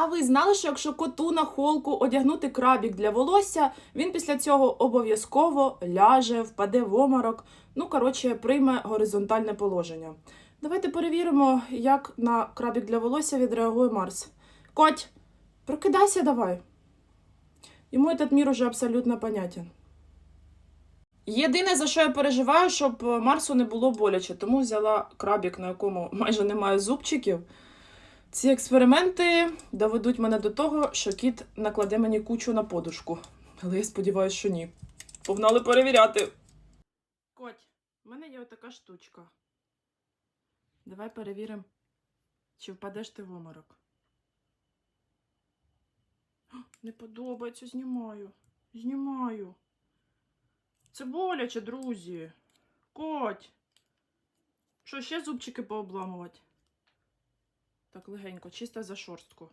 А ви знали, що якщо коту на холку одягнути крабік для волосся, він після цього обов'язково ляже, впаде в оморок, ну, коротше, прийме горизонтальне положення. Давайте перевіримо, як на крабік для волосся відреагує Марс. Коть, прокидайся давай. Йому этот мір уже абсолютно понятен. Єдине, за що я переживаю, щоб Марсу не було боляче, тому взяла крабік, на якому майже немає зубчиків. Ці експерименти доведуть мене до того, що кіт накладе мені кучу на подушку. Але я сподіваюся, що ні. Погнали перевіряти. Коть, в мене є отака штучка. Давай перевіримо, чи впадеш ти в оморок. Не подобається, знімаю. Знімаю. Це боляче, друзі. Коть. Що, ще зубчики пообламувати? Так, легенько, чисто за шорстку.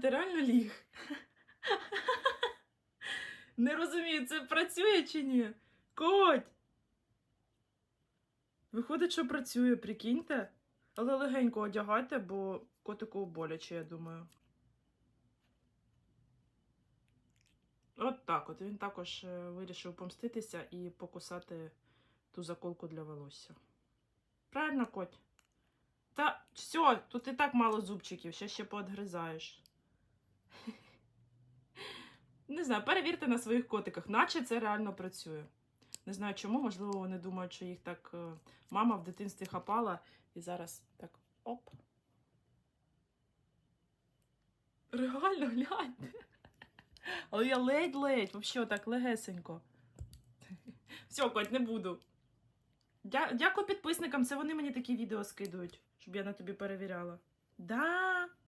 Ти реально ліг? Не розумію, це працює чи ні? Коть! Виходить, що працює, прикиньте. Але легенько одягайте, бо котику боляче, я думаю. От так от. Він також е, вирішив помститися і покусати ту заколку для волосся. Правильно, коть? Та все, тут і так мало зубчиків, ще ще поодгризаєш. Не знаю, перевірте на своїх котиках, наче це реально працює. Не знаю чому, можливо, вони думають, що їх так е, мама в дитинстві хапала і зараз так оп. Реально, гляньте. Але я ледь-ледь, взагалі так легесенько. Все, Коть, не буду. Дя- Дякую підписникам, це вони мені такі відео скидують, щоб я на тобі перевіряла. Да.